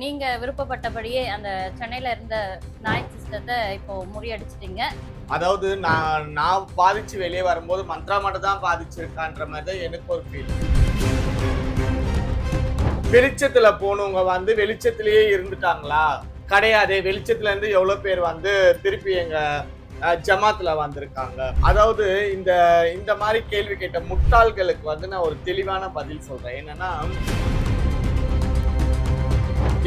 நீங்க விருப்பப்பட்டபடியே அந்த சென்னையில இருந்த நாய் சிஸ்டத்தை இப்போ முறியடிச்சிட்டீங்க. அதாவது நான் நான் பாதிச்சு வெளியே வரும்போது மந்த்ரா மட்டும் தான் பாதிச்சிருக்கான்ற மாதிரி தான் எனக்கு ஒரு ஃபீல் வெளிச்சத்துல போனவங்க வந்து வெளிச்சத்திலேயே இருந்துட்டாங்களா? கிடையாது வெளிச்சத்துல இருந்து எவ்வளவு பேர் வந்து திருப்பி எங்க ஜமாத்துல வந்திருக்காங்க. அதாவது இந்த இந்த மாதிரி கேள்வி கேட்ட முட்டாள்களுக்கு வந்து நான் ஒரு தெளிவான பதில் சொல்றேன். என்னன்னா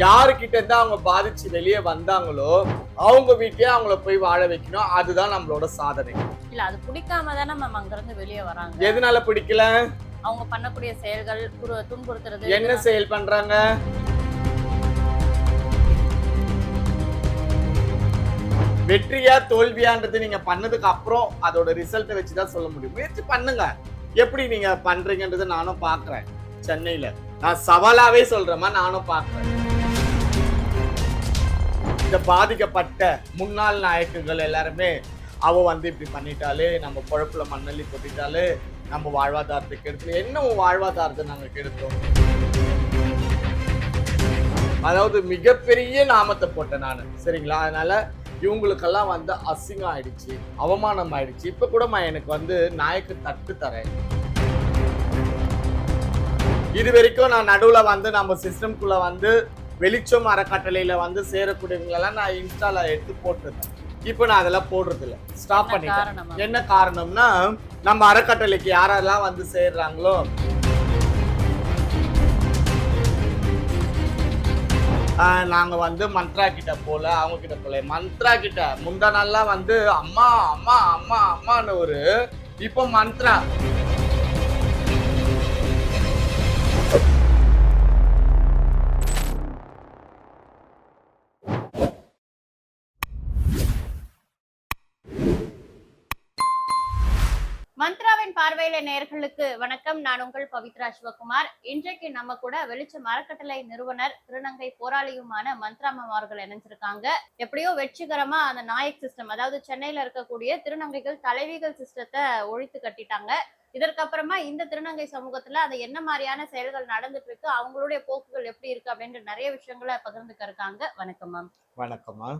யாருக்கிட்ட இருந்து அவங்க பாதிச்சு வெளியே வந்தாங்களோ அவங்க வீட்லயே அவங்கள போய் வாழ வைக்கணும். அதுதான் நம்மளோட சாதனை. இல்ல அது பிடிக்காம தானே மேம் அங்க இருந்து வெளியே வராங்க. எதனால பிடிக்கல? அவங்க பண்ணக்கூடிய செயல்கள் துன்புறுத்துறது என்ன செயல் பண்றாங்க? வெற்றியா தோல்வியான்றது நீங்க பண்ணதுக்கு அப்புறம் அதோட ரிசல்ட்டை வச்சுதான் சொல்ல முடியும். முயற்சி பண்ணுங்க. எப்படி நீங்க பண்றீங்கன்றதை நானும் பாக்குறேன். சென்னையில. நான் சவாலாவே சொல்றேமா நானும் பாக்குறேன். இந்த பாதிக்கப்பட்ட முன்னாள் நாயக்குகள் எல்லாருமே அவ வந்து இப்படி பண்ணிட்டாலே நம்ம குழப்பில் மண்ணள்ளி கொட்டிட்டாலே நம்ம வாழ்வாதாரத்தை கெடுத்து என்ன வாழ்வாதாரத்தை நாங்கள் கெடுத்தோம்? அதாவது மிகப்பெரிய நாமத்தை போட்டேன் நான். சரிங்களா? அதனால இவங்களுக்கெல்லாம் வந்து அசிங்கம் ஆயிடுச்சு அவமானம் ஆயிடுச்சு. இப்ப கூட நான் எனக்கு வந்து நாயக்கு தட்டு தரேன். இது வரைக்கும் நான் நடுவில் வந்து நம்ம சிஸ்டம்குள்ள வந்து வெளிச்சம் அறக்கட்டளையில வந்து சேரக்கூடியவங்களெல்லாம் நான் இன்ஸ்டால எடுத்து போட்டிருந்தேன் இப்போ நான் அதெல்லாம் போடுறது இல்ல ஸ்டாப் பண்ணிட்டேன்? என்ன காரணம்னா நம்ம அறக்கட்டளைக்கு யாரெல்லாம் வந்து சேர்றாங்களோ ஆஹ் நாங்க வந்து மந்த்ரா கிட்ட போல அவங்க கிட்ட போல. மந்த்ரா கிட்ட முந்தா நாள்லாம் வந்து அம்மா அம்மா அம்மா அம்மான்னு ஒரு இப்போ மந்த்ரா. வேலை நேர்களுக்கு வணக்கம். நான் உங்கள் பவித்ரா சிவகுமார். இன்றைக்கு நம்ம கூட வெளிச்சம் அறக்கட்டளை நிறுவனர் திருநங்கை போராளியுமான மந்த்ரா அவர்கள் இணைஞ்சிருக்காங்க. எப்படியோ வெற்றிகரமா அந்த நாயக் சிஸ்டம் அதாவது சென்னையில இருக்கக்கூடிய திருநங்கைகள் தலைவிகள் சிஸ்டத்தை ஒழித்து கட்டிட்டாங்க. இதற்கப்புறமா இந்த திருநங்கை சமூகத்துல அது என்ன மாதிரியான செயல்கள் நடந்துட்டு இருக்கு அவங்களுடைய போக்குகள் எப்படி இருக்கு அப்படின்ற நிறைய விஷயங்களை பகிர்ந்துக்க இருக்காங்க. வணக்கம் மேம். வணக்கம்மா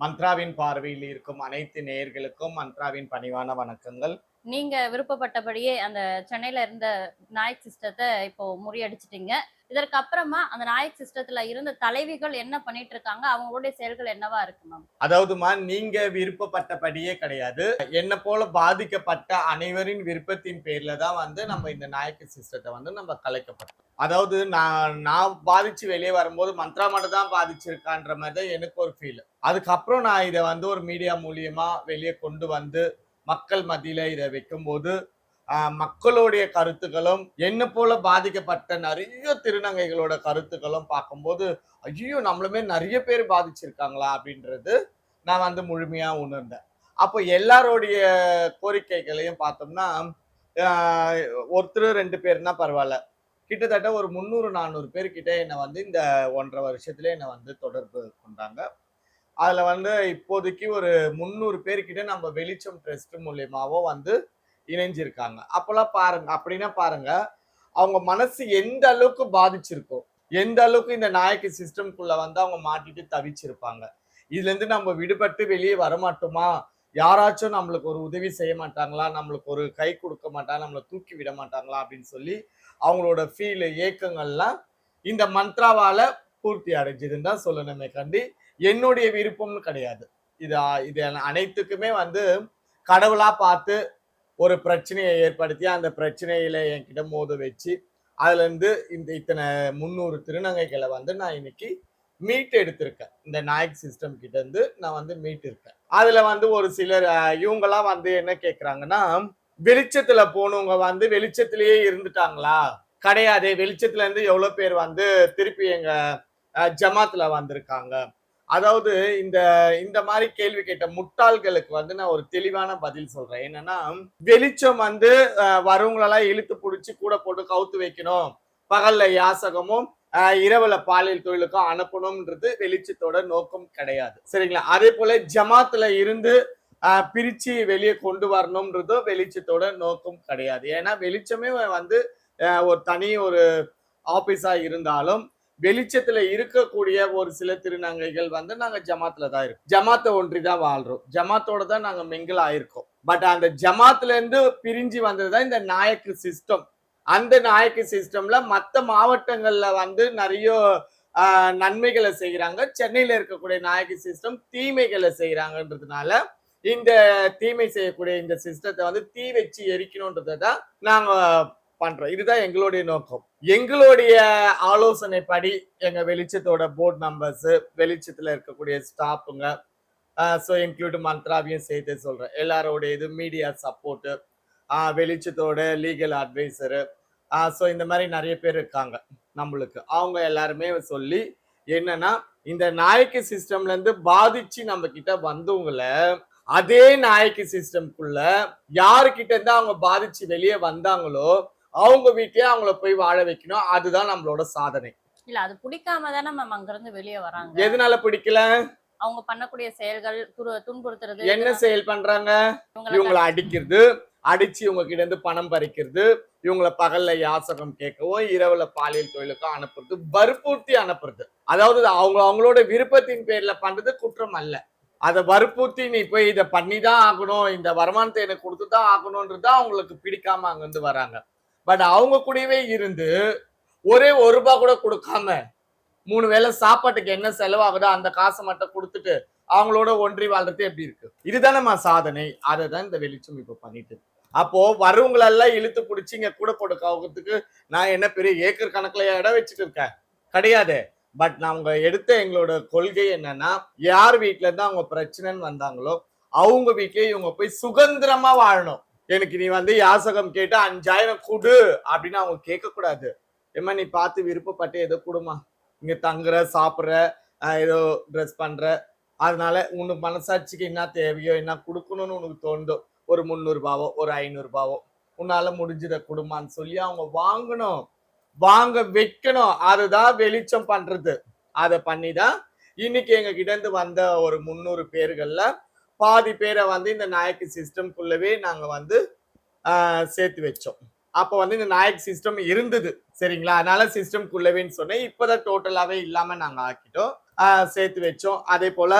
மந்த்ராவின் பார்வையில் இருக்கும் அனைத்து நேயர்களுக்கும் மந்த்ராவின் பணிவான வணக்கங்கள். நீங்க விருப்பப்பட்டபடியே அந்த சென்னையில இருந்த நாயக் சிஸ்டத்தை இப்போ முறியடிச்சிட்டீங்க. இதற்கு அப்புறமா அந்த நாயக் சிஸ்டத்துல இருந்த தலைவிகள் என்ன பண்ணிட்டு இருக்காங்க? அவங்களுடைய செயல்கள் என்னவா இருக்கு மேம்? அதாவதுமா நீங்க விருப்பப்பட்டபடியே கிடையாது. என்ன போல பாதிக்கப்பட்ட அனைவரின் விருப்பத்தின் பேர்ல தான் வந்து நம்ம இந்த நாயக்க சிஸ்டத்தை வந்து நம்ம கலைக்கப்பட்டோம். அதாவது நான் நான் பாதிச்சு வெளியே வரும்போது மந்த்ரா மட்டும் தான் பாதிச்சிருக்கான்ற மாதிரி தான் எனக்கு ஒரு ஃபீல் அதுக்கப்புறம் நான் இதை வந்து ஒரு மீடியா மூலியமா வெளியே கொண்டு வந்து மக்கள் மத்தியில இதை வைக்கும்போது மக்களுடைய கருத்துக்களும் என்ன போல பாதிக்கப்பட்ட நிறைய திருநங்கைகளோட கருத்துக்களும் பார்க்கும்போது ஐயோ நம்மளுமே நிறைய பேர் பாதிச்சிருக்காங்களா அப்படின்றது நான் வந்து முழுமையா உணர்ந்தேன். அப்போ எல்லாருடைய கோரிக்கைகளையும் பார்த்தோம்னா ஒருத்தர் ரெண்டு பேர்னா பரவாயில்ல. கிட்டத்தட்ட ஒரு முந்நூறு நானூறு பேர்கிட்ட என்னை வந்து இந்த ஒன்றரை வருஷத்துல என்னை வந்து தொடர்பு கொண்டாங்க. அதுல வந்து இப்போதைக்கு ஒரு முந்நூறு பேர்கிட்ட நம்ம வெளிச்சம் ட்ரஸ்ட் மூலியமாவோ வந்து இணைஞ்சிருக்காங்க. அப்போல்லாம் பாருங்க அப்படின்னா பாருங்க அவங்க மனசு எந்த அளவுக்கு பாதிச்சிருக்கோ எந்த அளவுக்கு இந்த நாயக்கு சிஸ்டம்குள்ள வந்து அவங்க மாட்டிட்டு தவிச்சிருப்பாங்க. இதுல இருந்து நம்ம விடுபட்டு வெளியே வரமாட்டோமா? யாராச்சும் நம்மளுக்கு ஒரு உதவி செய்ய மாட்டாங்களா? நம்மளுக்கு ஒரு கை கொடுக்க மாட்டாங்க நம்மளை தூக்கி விட மாட்டாங்களா? அப்படின்னு சொல்லி அவங்களோட ஃபீல் ஏக்கங்கள்லாம் இந்த மந்த்ராவால பூர்த்தி அடைஞ்சதுன்னு தான் சொல்லணுமே கண்டி என்னுடைய விருப்பம்னு கிடையாது. இது இது அனைத்துக்குமே வந்து கடவுளா பார்த்து ஒரு பிரச்சனையை ஏற்படுத்தி அந்த பிரச்சனையில என்கிட்ட மோத வச்சு அதுல இருந்து இந்த இத்தனை முந்நூறு திருநங்கைகளை வந்து நான் இன்னைக்கு மீட் எடுத்திருக்கேன். இந்த நாயக் சிஸ்டம் கிட்ட இருந்து நான் வந்து மீட் இருக்கேன் அதுல வந்து ஒரு சிலர் இவங்கெல்லாம் வந்து என்ன கேட்குறாங்கன்னா வெளிச்சத்துல போனவங்க வந்து வெளிச்சத்திலேயே இருந்துட்டாங்களா? கிடையாது வெளிச்சத்துல இருந்து பேர் வந்து திருப்பி எங்க ஜமாத்தில் ஜமாத்துல வந்திருக்காங்க? அதாவது இந்த இந்த மாதிரி கேள்வி கேட்ட முட்டாள்களுக்கு வந்து நான் ஒரு தெளிவான பதில் சொல்றேன். என்னன்னா வெளிச்சம் வந்து வரவங்களெல்லாம் இழுத்து பிடிச்சி கூட போட்டு கவுத்து வைக்கணும். பகல்ல யாசகமும் இரவுல பாலியல் தொழிலுக்கும் அனுப்பணும்ன்றது வெளிச்சத்தோட நோக்கம் கிடையாது. சரிங்களா? அதே போல ஜமாத்துல இருந்து பிரிச்சு வெளியே கொண்டு வரணும்ன்றதும் வெளிச்சத்தோட நோக்கம் கிடையாது. ஏன்னா வெளிச்சமே வந்து ஒரு தனி ஒரு ஆபீஸா இருந்தாலும் வெளிச்சத்துல இருக்கக்கூடிய ஒரு சில திருநங்கைகள் வந்து நாங்க ஜமாத்துல தான் இருக்கோம். ஜமாத்தை ஒன்றி தான் வாழ்றோம். ஜமாத்தோட தான் நாங்க மிங்கிள் ஆயிருக்கோம். பட் அந்த ஜமாத்துல இருந்து பிரிஞ்சு வந்ததுதான் இந்த நாயக்கு சிஸ்டம் அந்த நாயக்கு சிஸ்டம்ல மத்த மாவட்டங்கள்ல வந்து நிறைய நன்மைகளை செய்கிறாங்க சென்னையில இருக்கக்கூடிய நாயக்கு சிஸ்டம் தீமைகளை செய்யறாங்கன்றதுனால இந்த தீமை செய்யக்கூடிய இந்த சிஸ்டத்தை வந்து தீ வச்சு எரிக்கணுன்றதை தான் நாங்க பண்றோம் இதுதான் எங்களுடைய நோக்கம். எங்களுடைய ஆலோசனைப்படி எங்க வெளிச்சத்தோட போர்ட் மெம்பர்ஸ் வெளிச்சத்துல இருக்கக்கூடிய ஸ்டாஃபுங்க ஸோ இன்க்ளூட் மந்த்ராவையும் சேர்த்து சொல்றேன். எல்லாரோடைய இது மீடியா சப்போர்ட்டு வெளிச்சத்தோட லீகல் அட்வைசரு ஸோ இந்த மாதிரி நிறைய பேர் இருக்காங்க நம்மளுக்கு. அவங்க எல்லாருமே சொல்லி என்னன்னா இந்த நாயக்கு சிஸ்டம்ல இருந்து பாதிச்சு நம்ம கிட்ட வந்தவங்கள அதே நாயக்கு சிஸ்டம்குள்ள யாருக்கிட்ட இருந்து அவங்க பாதிச்சு வெளியே வந்தாங்களோ அவங்க வீட்லயே அவங்கள போய் வாழ வைக்கணும். அதுதான் நம்மளோட சாதனை. இல்ல அது பிடிக்காம தானே மேம் அங்க இருந்து வெளியே வராங்க. எதனால பிடிக்கல? அவங்க பண்ணக்கூடிய செயல்கள் துன்புறுத்துறது என்ன செயல் பண்றாங்க? இவங்களை அடிக்கிறது அடிச்சு இவங்க கிட்ட இருந்து பணம் பறிக்கிறது இவங்கள பகல்ல யாசகம் கேட்கவும் இரவுல பாலியல் தொழிலுக்கும் அனுப்புறது வற்புறுத்தி அனுப்புறது. அதாவது அவங்க அவங்களோட விருப்பத்தின் பேர்ல பண்றது குற்றம் அல்ல. அதை வற்புறுத்தி நீ போய் இதை பண்ணி தான் ஆகணும். இந்த வருமானத்தை எனக்கு கொடுத்து தான் ஆகணும்ன்றது தான் அவங்களுக்கு பிடிக்காம அங்கிருந்து வராங்க. பட் அவங்க கூடவே இருந்து ஒரே ஒரு ரூபாய் கூட கொடுக்காம மூணு வேளை சாப்பாட்டுக்கு என்ன செலவாகுதோ அந்த காசை மட்டும் கொடுத்துட்டு அவங்களோட ஒன்றி வாழ்றது எப்படி இருக்கு? இதுதானம்மா சாதனை. அதை தான் இந்த வெளிச்சம் இப்ப பண்ணிட்டு அப்போ வரவங்களெல்லாம் இழுத்து பிடிச்சி இங்க கூட போட்டு கவுக்கிறதுக்கு நான் என்ன பெரிய ஏக்கர் கணக்குல இடம் வச்சுட்டு இருக்கேன்? கிடையாது. பட் நாங்க எடுத்த எங்களோட கொள்கை என்னன்னா யார் வீட்டுல இருந்து அவங்க பிரச்சனைன்னு வந்தாங்களோ அவங்க வீட்லயே இவங்க போய் சுதந்திரமா வாழணும். எனக்கு நீ வந்து யாசகம் கேட்டு அஞ்சாயிரம் கொடு அப்படின்னு அவங்க கேட்கக்கூடாது. ஏமா ஏம்மா நீ பார்த்து விருப்பப்பட்டு ஏதோ கொடுமா இங்கே தங்குற சாப்பிட்ற ஏதோ ட்ரெஸ் பண்ணுற அதனால உனக்கு மனசாட்சிக்கு என்ன தேவையோ என்ன கொடுக்கணும்னு உனக்கு தோணுதோ ஒரு முந்நூறுபாவோ ஒரு ஐநூறுபாவோ உன்னால் முடிஞ்சதை கொடுமான்னு சொல்லி அவங்க வாங்கணும். வாங்க வைக்கணும். அதுதான் வெளிச்சம் பண்ணுறது அதை பண்ணி தான் இன்னைக்கு எங்ககிட்ட இருந்து வந்த ஒரு முந்நூறு பேர்களில் பாதி பேரை வந்து இந்த நாயக்கு சிஸ்டம்குள்ளவே நாங்க வந்து சேர்த்து வச்சோம். அப்போ வந்து இந்த நாயக் சிஸ்டம் இருந்தது சரிங்களா? அதனால சிஸ்டம்குள்ளவேன்னு சொன்னேன். இப்போதான் டோட்டலாவே இல்லாம நாங்க ஆக்கிட்டோம். சேர்த்து வச்சோம். அதே போல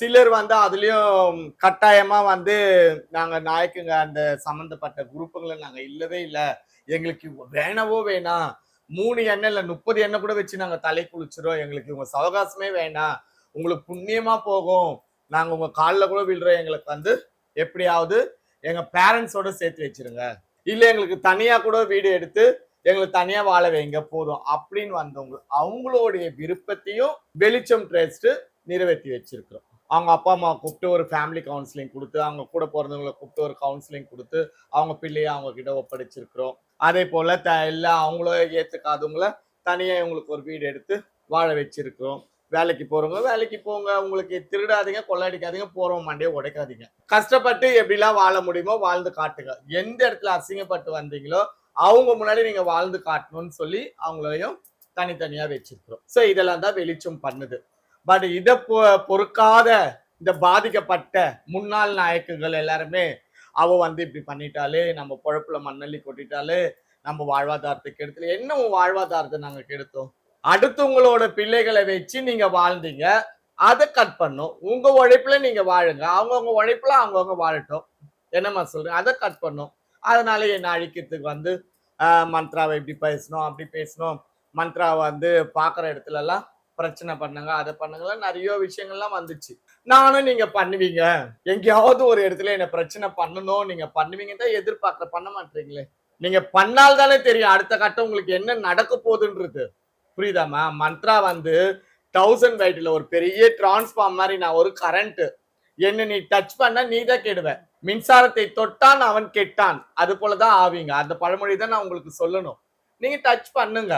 சிலர் வந்து அதுலயும் கட்டாயமா வந்து நாங்க நாயக்குங்க அந்த சம்பந்தப்பட்ட குரூப்புகளை நாங்க இல்லவே இல்லை. எங்களுக்கு வேணவோ வேணாம் மூணு எண்ணெய் இல்ல முப்பது எண்ணெய் கூட வச்சு நாங்க தலை குளிச்சிரும் எங்களுக்கு உங்க சவகாசமே வேணாம். உங்களுக்கு புண்ணியமா போகும். நாங்கள் உங்கள் காலில் கூட விழுற எங்களுக்கு வந்து எப்படியாவது எங்கள் பேரண்ட்ஸோட சேர்த்து வச்சிருங்க. இல்லை எங்களுக்கு தனியாக கூட வீடு எடுத்து எங்களுக்கு தனியா வாழ வைங்க போதும் அப்படின்னு வந்தவங்க அவங்களுடைய விருப்பத்தையும் வெளிச்சம் ட்ரஸ்ட் நிறைவேற்றி வச்சிருக்கிறோம். அவங்க அப்பா அம்மா கூப்பிட்டு ஒரு ஃபேமிலி கவுன்சிலிங் கொடுத்து அவங்க கூட பிறந்தவங்களை கூப்பிட்டு ஒரு கவுன்சிலிங் கொடுத்து அவங்க பிள்ளையை அவங்க கிட்ட ஒப்படைச்சிருக்கிறோம். அதே போல த எல்லாம் அவங்கள ஏற்றுக்காதவங்கள தனியாக இவங்களுக்கு ஒரு வீடு எடுத்து வாழ வச்சிருக்கிறோம். வேலைக்கு போறவங்க வேலைக்கு போங்க உங்களுக்கு திருடாதீங்க கொள்ளடிக்காதீங்க போறவங்க மண்டையை உடைக்காதீங்க. கஷ்டப்பட்டு எப்படிலாம் வாழ முடியுமோ வாழ்ந்து காட்டுங்க. எந்த இடத்துல அசிங்கப்பட்டு வந்தீங்களோ அவங்க முன்னாடி நீங்க வாழ்ந்து காட்டணும்னு சொல்லி அவங்களையும் தனித்தனியா வச்சிருக்கிறோம். ஸோ இதெல்லாம் தான் வெளிச்சம் பண்ணுது. பட் இதை பொ- பொறுக்காத இந்த பாதிக்கப்பட்ட முன்னாள் நாயக்குகள் எல்லாருமே அவ வந்து இப்படி பண்ணிட்டாலே நம்ம பொழப்புல மண்ணள்ளி கொட்டிட்டாலே நம்ம வாழ்வாதாரத்தை கெடுத்துல என்ன வாழ்வாதாரத்தை நாங்கள் கெடுத்தோம்? அடுத்தவங்களோட பிள்ளைகளை வச்சு நீங்க வாழ்ந்தீங்க. அதை கட் பண்ணும். உங்க உழைப்புல நீங்க வாழுங்க. அவங்கவுங்க உழைப்புல அவங்கவுங்க வாழட்டும். என்னம்மா சொல்றேன்? அதை கட் பண்ணும். அதனால என்னை அழிக்கிறதுக்கு வந்து மந்த்ராவை இப்படி பேசணும் அப்படி பேசணும் மந்த்ராவை வந்து பார்க்குற இடத்துல எல்லாம் பிரச்சனை பண்ணுங்க அதை பண்ணுங்க நிறைய விஷயங்கள்லாம் வந்துச்சு. நானும் நீங்க பண்ணுவீங்க. எங்கேயாவது ஒரு இடத்துல என்ன பிரச்சனை பண்ணணும். நீங்க பண்ணுவீங்க தான் எதிர்பார்க்குற. பண்ண மாட்டீங்களே. நீங்க பண்ணால் தானே தெரியும். அடுத்த கட்டம் உங்களுக்கு என்ன நடக்க போகுதுன்றது. புரியுதாம்மா? மந்த்ரா வந்து தௌசண்ட் வைட்டில் ஒரு பெரிய டிரான்ஸ்ஃபார்ம் மாதிரி நான் ஒரு கரண்ட் என்ன நீ டச் பண்ண நீ தான் கெடுவேன் மின்சாரத்தை தொட்டான் அவன் கெட்டான். அது போலதான் ஆவீங்க. அந்த பழமொழி தான் நான் உங்களுக்கு சொல்லணும். நீங்கள் டச் பண்ணுங்க.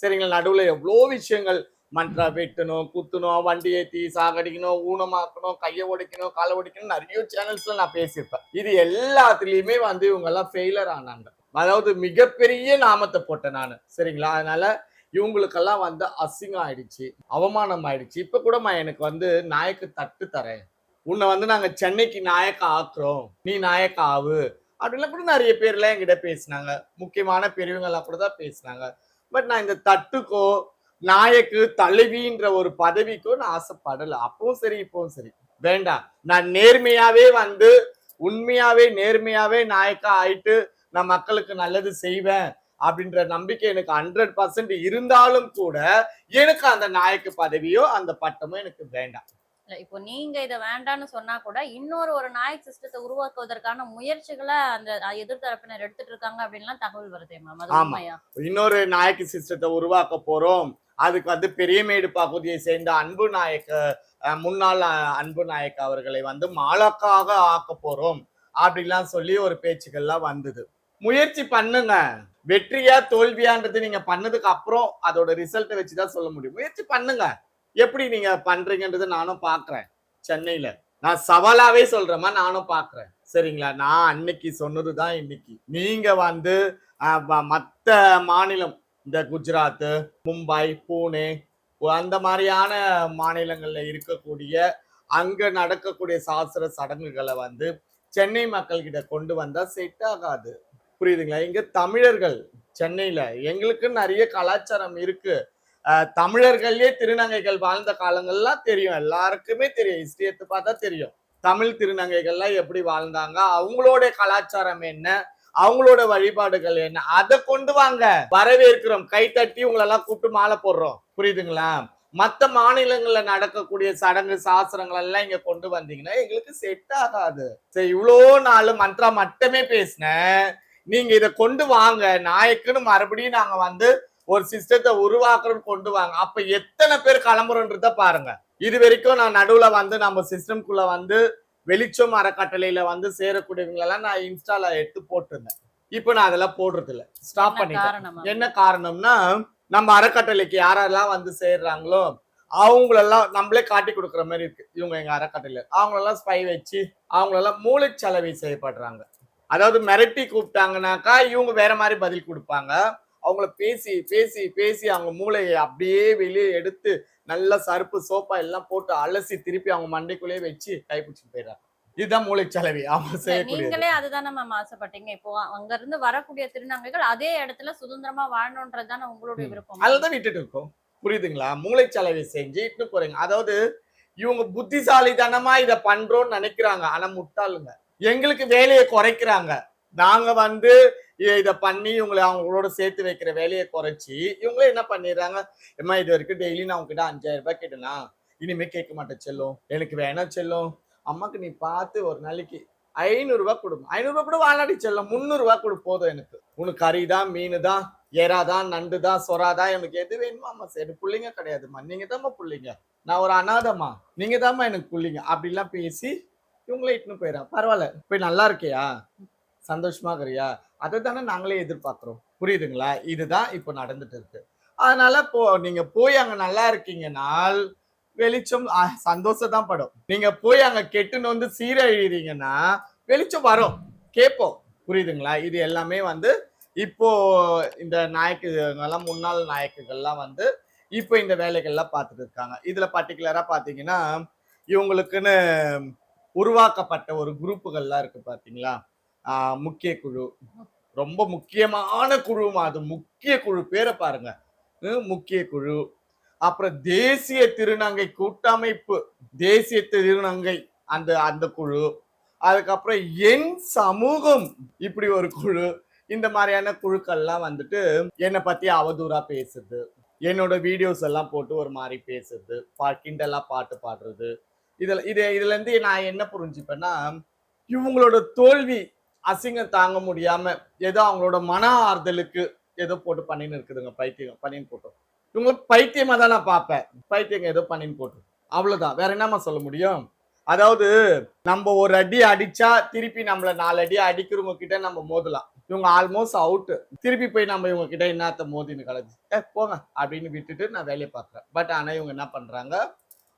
சரிங்களா? நடுவில் எவ்வளோ விஷயங்கள். மந்த்ரா வெட்டணும் குத்தணும் வண்டி ஏற்றி சாகடிக்கணும் ஊனமாக்கணும் கையை உடைக்கணும் காலை உடைக்கணும் நிறைய சேனல்ஸில் நான் பேசியிருப்பேன். இது எல்லாத்துலேயுமே வந்து இவங்கெல்லாம் ஃபெயிலர் ஆனாங்க. அதாவது மிகப்பெரிய நாமத்தை போட்டேன் நான். சரிங்களா? அதனால இவங்களுக்கெல்லாம் வந்து அசிங்கம் ஆயிடுச்சு அவமானம் ஆயிடுச்சு. இப்ப கூட எனக்கு வந்து நாயக்கு தட்டு தரேன். உன்னை வந்து நாங்க சென்னைக்கு நாயக்கா ஆக்குறோம். நீ நாயக்கா ஆவு. அப்படிலாம் கூட நிறைய பேர்லாம் என்கிட்ட பேசினாங்க. முக்கியமான பெரியவங்களாம் கூட தான் பேசினாங்க. பட் நான் இந்த தட்டுக்கோ நாயக்கு தலைவின்ற ஒரு பதவிக்கோ நான் ஆசைப்படலை. அப்பவும் சரி இப்பவும் சரி. வேண்டாம். நான் நேர்மையாவே வந்து உண்மையாவே நேர்மையாவே நாயக்கா ஆயிட்டு நான் மக்களுக்கு நல்லது செய்வேன். அப்படின்ற நம்பிக்கை எனக்கு ஹண்ட்ரட் பர்சன்ட் இருந்தாலும் கூட எனக்கு அந்த நாயக்கு பதவியோ அந்த பட்டமோ எனக்கு வேண்டாம். இப்போ நீங்க இத வேண்டாம்னு சொன்னா கூட இன்னொரு ஒரு நாயக் சிஸ்டத்தை உருவாக்குவதற்கான முயற்சிகளை அந்த எதிர்த்தரப்பினர் எடுத்துட்டு இருக்காங்க அப்படின்லாம் தகவல் வருதே மேம் ஆமா. இன்னொரு நாயக்கு சிஸ்டத்தை உருவாக்க போறோம். அதுக்கு வந்து பெரியமேடு பகுதியை சேர்ந்த அன்பு நாயக்க முன்னாள் அன்பு நாயக் அவர்களை வந்து மாலக்காக ஆக்க போறோம். அப்படிலாம் சொல்லி ஒரு பேச்சுக்கள்லாம் வந்தது. முயற்சி பண்ணுங்க. வெற்றியா தோல்வியான்றது நீங்க பண்ணதுக்கு அப்புறம் அதோட ரிசல்ட்டை வச்சுதான் சொல்ல முடியும். முயற்சி பண்ணுங்க. எப்படி நீங்க பண்றீங்கன்றது நானும் பாக்குறேன். சென்னையில. நான் சவாலாவே சொல்றேமா நானும் பாக்குறேன். சரிங்களா? நான் அன்னைக்கு சொன்னதுதான் இன்னைக்கு. நீங்க வந்து மற்ற மாநிலம் இந்த குஜராத் மும்பை பூனே அந்த மாதிரியான மாநிலங்கள்ல இருக்கக்கூடிய அங்க நடக்கக்கூடிய சாஸ்திர சடங்குகளை வந்து சென்னை மக்கள்கிட்ட கொண்டு வந்தா செட் ஆகாது. புரியுதுங்களா? இங்க தமிழர்கள் சென்னையில எங்களுக்கு நிறைய கலாச்சாரம் இருக்கு. தமிழர்கள்லயே திருநங்கைகள் வாழ்ந்த காலங்கள்லாம் தெரியும். எல்லாருக்குமே தெரியும். ஹிஸ்டரி எடுத்து பார்த்தா தெரியும். தமிழ் திருநங்கைகள்லாம் எப்படி வாழ்ந்தாங்க அவங்களோட கலாச்சாரம் என்ன அவங்களோட வழிபாடுகள் என்ன அதை கொண்டு வாங்க. வரவேற்கிறோம். கை தட்டி உங்களெல்லாம் கூப்பிட்டு மாலை போடுறோம். புரியுதுங்களா? மத்த மாநிலங்கள்ல நடக்கக்கூடிய சடங்கு சாஸ்திரங்கள் எல்லாம் இங்க கொண்டு வந்தீங்கன்னா எங்களுக்கு செட் ஆகாது. சரி இவ்வளோ நாள் மந்த்ரா மட்டுமே பேசினேன். நீங்க இதை கொண்டு வாங்க. நாயக்குன்னு மறுபடியும் நாங்க வந்து ஒரு சிஸ்டத்தை உருவாக்குறோம் கொண்டு வாங்க. அப்ப எத்தனை பேர் கிளம்புறோன்றத பாருங்க. இது வரைக்கும் நான் நடுவுல வந்து நம்ம சிஸ்டம்குள்ள வந்து வெளிச்சம் அறக்கட்டளையில வந்து சேரக்கூடியவங்களெல்லாம் நான் இன்ஸ்டால எடுத்து போட்டிருந்தேன். இப்போ நான் அதெல்லாம் போடுறது இல்ல ஸ்டாப் பண்ணிட்டேன்? என்ன காரணம்னா நம்ம அறக்கட்டளைக்கு யாரெல்லாம் வந்து சேர்றாங்களோ அவங்களெல்லாம் நம்மளே காட்டி கொடுக்குற மாதிரி இருக்கு. இவங்க எங்க அறக்கட்டளை அவங்களெல்லாம் ஸ்பை வச்சு அவங்களெல்லாம் மூளைச்சலவை செய்யப்படுறாங்க. அதாவது மிரட்டி கூப்பிட்டாங்கனாக்கா இவங்க வேற மாதிரி பதில் கொடுப்பாங்க. அவங்கள பேசி பேசி பேசி அவங்க மூளையை அப்படியே வெளியே எடுத்து நல்ல சருப்பு சோப்பா எல்லாம் போட்டு அலசி திருப்பி அவங்க மண்டைக்குள்ளேயே வச்சு கைப்பிடிச்சு போயிடுறாங்க. இதுதான் மூளைச்சலவை அவங்க நீங்களே அதுதானே மேம் ஆசைப்பட்டீங்க இப்போ அங்க இருந்து வரக்கூடிய திருநங்கைகள் அதே இடத்துல சுதந்திரமா வாழணும்ன்றதுதானே உங்களுடைய விருப்பம். அதுதான் விட்டுட்டு இருக்கோம். புரியுதுங்களா? மூளைச்சலவை செஞ்சு இட்டு போறீங்க. அதாவது இவங்க புத்திசாலித்தனமா இத பண்றோம்னு நினைக்கிறாங்க. ஆனா முட்டாளுங்க. எங்களுக்கு வேலையை குறைக்கிறாங்க. நாங்க வந்து இதை பண்ணி இவங்களை அவங்களோட சேர்த்து வைக்கிற வேலையை குறைச்சி இவங்களே என்ன பண்ணிடுறாங்க? ஏமா இது வரைக்கும் டெய்லி நான் உங்ககிட்ட அஞ்சாயிரம் ரூபாய் கேட்டேனா? இனிமே கேட்க மாட்டேன் செல்லும். எனக்கு வேணாம் செல்லும். அம்மாக்கு நீ பார்த்து ஒரு நாளைக்கு ஐநூறுரூவா கொடுக்கும் ஐநூறுரூவா கூட வாழாடி செல்லும். முந்நூறுரூவா கொடு போதும் எனக்கு. உனக்கு கறி தான் மீன் தான் எறா தான் நண்டு தான் சொரா தான் எனக்கு எது வேணுமோ அம்மா சரி பிள்ளைங்க கிடையாதும்மா. நீங்க தாம்மா பிள்ளைங்க. நான் ஒரு அனாதம்மா. நீங்க தாம்மா எனக்கு பிள்ளைங்க. அப்படிலாம் பேசி இவங்களே இட்டுன்னு போயிடா பரவாயில்ல போய் நல்லா இருக்கியா? சந்தோஷமா இருக்கிறியா அதை தானே நாங்களே எதிர்பார்க்குறோம். புரியுதுங்களா? இதுதான் இப்போ நடந்துட்டு இருக்கு. அதனால போ நீங்க போய் அங்க நல்லா இருக்கீங்கனால் வெளிச்சம் சந்தோஷம் தான் படும். நீங்க போய் அங்க கெட்டுன்னு வந்து சீரழிறீங்கன்னா வெளிச்சம் வரும். கேட்போம். புரியுதுங்களா? இது எல்லாமே வந்து இப்போ இந்த நாயக்குங்கெல்லாம் முன்னாள் நாயக்குகள்லாம் வந்து இப்போ இந்த வேலைகள்லாம் பார்த்துட்டு இருக்காங்க. இதில் பர்டிகுலராக பார்த்தீங்கன்னா இவங்களுக்குன்னு உருவாக்கப்பட்ட ஒரு குரூப்புகள்லாம் இருக்கு பாத்தீங்களா? முக்கிய குழு. ரொம்ப முக்கியமான குழுமா அது. முக்கிய குழு. பேரை பாருங்க. முக்கிய குழு. அப்புறம் தேசிய திருநங்கை கூட்டமைப்பு. தேசிய திருநங்கை அந்த அந்த குழு. அதுக்கப்புறம் என் சமூகம் இப்படி ஒரு குழு. இந்த மாதிரியான குழுக்கள்லாம் வந்துட்டு என்னை பத்தி அவதூறா பேசுறது என்னோட வீடியோஸ் எல்லாம் போட்டு ஒரு மாதிரி பேசுறது பா கிண்டலா பாட்டு பாடுறது. இதுல இது இதுல இருந்து நான் என்ன புரிஞ்சுப்பேன்னா இவங்களோட தோல்வி அசிங்கம் தாங்க முடியாம ஏதோ அவங்களோட மன ஆறுதலுக்கு ஏதோ போட்டு பண்ணின்னு இருக்குதுங்க பைத்தியம் பண்ணின்னு போட்டோம் இவங்கள பைத்தியமாக தான் நான் பார்ப்பேன். பைத்தியங்க ஏதோ பண்ணின்னு போட்டோம் அவ்வளோதான் வேற என்னம்மா சொல்ல முடியும்? அதாவது நம்ம ஒரு அடி அடிச்சா திருப்பி நம்மளை நாலு அடி அடிக்கிறவங்க கிட்ட நம்ம மோதலாம். இவங்க ஆல்மோஸ்ட் அவுட்டு திருப்பி போய் நம்ம இவங்க கிட்ட என்னத்த மோதின்னு கலந்து ஏ போங்க அப்படின்னு விட்டுட்டு நான் வேலையை பார்க்குறேன். பட் ஆனால் இவங்க என்ன பண்ணுறாங்க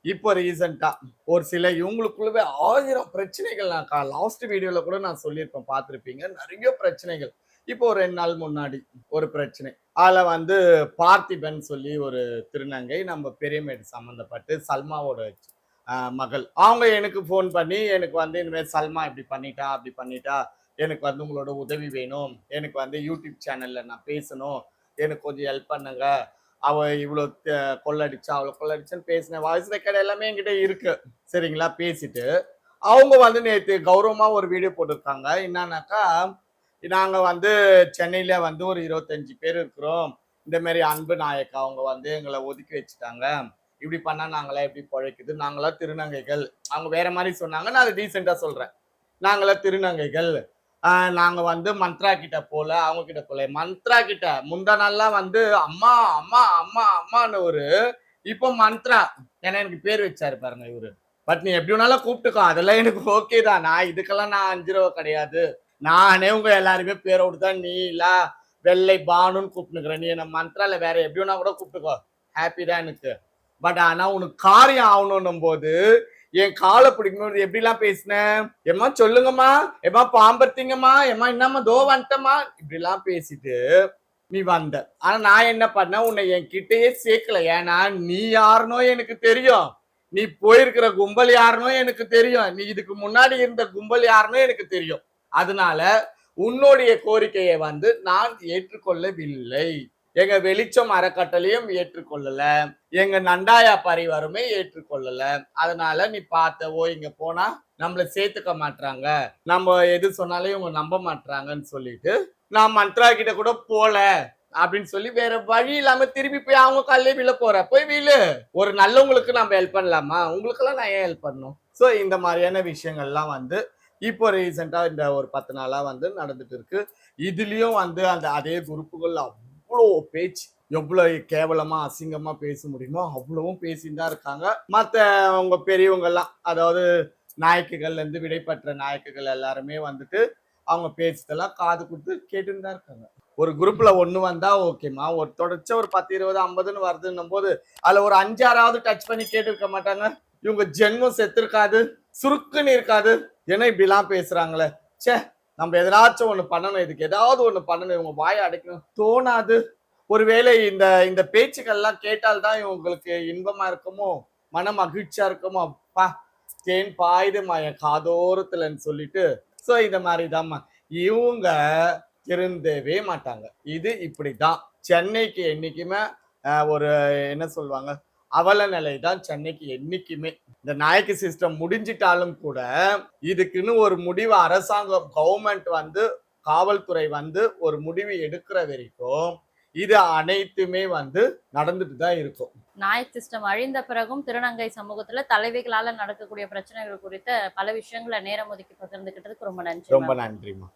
இப்போ ரீசண்டாக ஒரு சில இவங்களுக்குள்ளவே ஆயிரம் பிரச்சனைகள் நான் லாஸ்ட் வீடியோவில் கூட நான் சொல்லியிருப்பேன் பார்த்துருப்பீங்க. நிறைய பிரச்சனைகள். இப்போ ஒரு ரெண்டு நாள் முன்னாடி ஒரு பிரச்சனை. அதில் வந்து பார்த்திபன் சொல்லி ஒரு திருநங்கை நம்ம பெரியமேடு சம்மந்தப்பட்டு சல்மாவோட மகள். அவங்க எனக்கு ஃபோன் பண்ணி எனக்கு வந்து இனிமேல் சல்மா இப்படி பண்ணிட்டா அப்படி பண்ணிட்டா எனக்கு வந்து உங்களோட உதவி வேணும் எனக்கு வந்து யூடியூப் சேனலில் நான் பேசணும் எனக்கு கொஞ்சம் ஹெல்ப் பண்ணுங்க அவள் இவ்வளோ கொள்ளடிச்சா அவ்வளோ கொள்ளடிச்சான்னு பேசின வாய்ஸ் ரெக்கார்டு எல்லாமே என்கிட்ட இருக்கு. சரிங்களா? பேசிட்டு அவங்க வந்து நேற்று கௌரவமாக ஒரு வீடியோ போட்டிருக்காங்க. என்னன்னாக்கா நாங்கள் வந்து சென்னையில் வந்து ஒரு இருபத்தஞ்சி பேர் இருக்கிறோம். இந்தமாரி அன்பு நாயக்கா அவங்க வந்து எங்களை ஒதுக்கி வச்சுட்டாங்க. இப்படி பண்ணால் நாங்களாம் எப்படி பழைக்குது? நாங்களாம் திருநங்கைகள். அவங்க வேற மாதிரி சொன்னாங்க. நான் அதை டீசெண்டாக சொல்கிறேன் நாங்களாம் திருநங்கைகள். நாங்கள் நாங்க வந்து மந்த்ரா கிட்ட போல அவங்க கிட்ட போல. மந்த்ரா கிட்ட முந்தா நாள்லாம் வந்து அம்மா அம்மா அம்மா அம்மான்னு ஒரு இப்போ மந்த்ரா. ஏன்னா எனக்கு பேர் வச்சாரு பாருங்க இவரு. பட் நீ எப்படி வேணாலும் கூப்பிட்டுக்கோ அதெல்லாம் எனக்கு ஓகே தான். நான் இதுக்கெல்லாம் நான் அஞ்சு ரூபா கிடையாது. நானே உங்க எல்லாருமே பேரை விட்டு தான் நீ இல்ல வெள்ளை பானுன்னு கூப்பிட்டுக்கிறேன் நீ என்ன மந்த்ரால வேற எப்படி வேணா கூட கூப்பிட்டுக்கோ. ஹாப்பி தான் எனக்கு. பட் ஆனா உனக்கு காரியம் ஆகணும் போது என் காலை பிடிக்கணும் எப்படிலாம் பேசினேன் எம்மா சொல்லுங்கம்மா. எம்மா பாம்பர்த்திங்கம்மா. எம்மா என்னம்மா தோ வந்துட்டம்மா. இப்படிலாம் பேசிட்டு நீ வந்த. ஆனா நான் என்ன பண்ண? உன்னை என் கிட்டயே சேர்க்கல. ஏன்னா நீ யாருனோ எனக்கு தெரியும். நீ போயிருக்கிற கும்பல் யாருனோ எனக்கு தெரியும். நீ இதுக்கு முன்னாடி இருந்த கும்பல் யாருனோ எனக்கு தெரியும். அதனால உன்னுடைய கோரிக்கையை வந்து நான் ஏற்றுக்கொள்ளவில்லை. எங்க வெளிச்சம் அறக்கட்டளையும் ஏற்றுக்கொள்ளல. எங்க நண்டாயா பரிவாருமே ஏற்றுக்கொள்ளல. அதனால நீ பார்த்தவோ இங்க போனா நம்மள சேர்த்துக்க மாட்றாங்க. நம்ம எது சொன்னாலும் இவங்க நம்ப மாட்றாங்கன்னு சொல்லிட்டு நான் மந்த்ரா கிட்ட கூட போல அப்படின்னு சொல்லி வேற வழி இல்லாம திரும்பி போய் அவங்க கல்லே விழ போற. போய் வீழு. ஒரு நல்லவங்களுக்கு நம்ம ஹெல்ப் பண்ணலாமா? உங்களுக்கெல்லாம் நான் ஏன் ஹெல்ப் பண்ணணும்? ஸோ இந்த மாதிரியான விஷயங்கள்லாம் வந்து இப்போ ரீசெண்டாக இந்த ஒரு பத்து நாளாக வந்து நடந்துட்டு இருக்கு. இதுலேயும் வந்து அந்த அதே குரூப்புகள் எவ்வளோ பேச்சு எவ்வளோ கேவலமா அசிங்கமா பேச முடியுமோ அவ்வளவும் பேசிட்டு தான் இருக்காங்க. மற்ற அவங்க பெரியவங்கெல்லாம் அதாவது நாயக்குகள்ல இருந்து விடைபெற்ற நாயக்குகள் எல்லாருமே வந்துட்டு அவங்க பேசுறதெல்லாம் காது கொடுத்து கேட்டுன்னு தான் இருக்காங்க. ஒரு குரூப்ல ஒன்று வந்தா ஓகேம்மா. ஒரு தொடர்ச்ச ஒரு பத்து இருபது ஐம்பதுன்னு வருதுன்னும் போது அதில் ஒரு அஞ்சாறாவது டச் பண்ணி கேட்டு இருக்க மாட்டாங்க. இவங்க ஜென்மம் செத்துருக்காது சுருக்குன்னு இருக்காது. ஏன்னா இப்படிலாம் பேசுறாங்களே. ச்சே நம்ம எதனாச்சும் ஒன்று பண்ணணும் இதுக்கு ஏதாவது ஒன்று பண்ணணும் இவங்க வாயை அடைக்கணும். தோணாது. ஒருவேளை இந்த இந்த பேச்சுக்கள்லாம் கேட்டால்தான் இவங்களுக்கு இன்பமா இருக்குமோ மன மகிழ்ச்சியா இருக்குமோ அப்பா தேன் பாயுதுமா என் காதோரத்துலன்னு சொல்லிட்டு. ஸோ இந்த மாதிரிதாம்மா. இவங்க திருந்தவே மாட்டாங்க. இது இப்படி தான் சென்னைக்கு என்னைக்குமே ஒரு என்ன சொல்லுவாங்க? அவல நிலை தான் சென்னைக்கு என்னைக்குமே. இந்த நாயக்கு சிஸ்டம் முடிஞ்சிட்டாலும் கூட இதுக்குன்னு ஒரு முடிவு அரசாங்கம் கவர்மெண்ட் வந்து காவல்துறை வந்து ஒரு முடிவு எடுக்கிற வரைக்கும் இது அனைத்துமே வந்து நடந்துட்டு தான் இருக்கும். நாயக் சிஸ்டம் அழிந்த பிறகும் திருநங்கை சமூகத்துல தலைவிகளால நடக்கக்கூடிய பிரச்சனைகள் குறித்த பல விஷயங்களை நேரம் ஒதுக்கி பகிர்ந்துகிட்டதுக்கு ரொம்ப நன்றி ரொம்ப நன்றிமா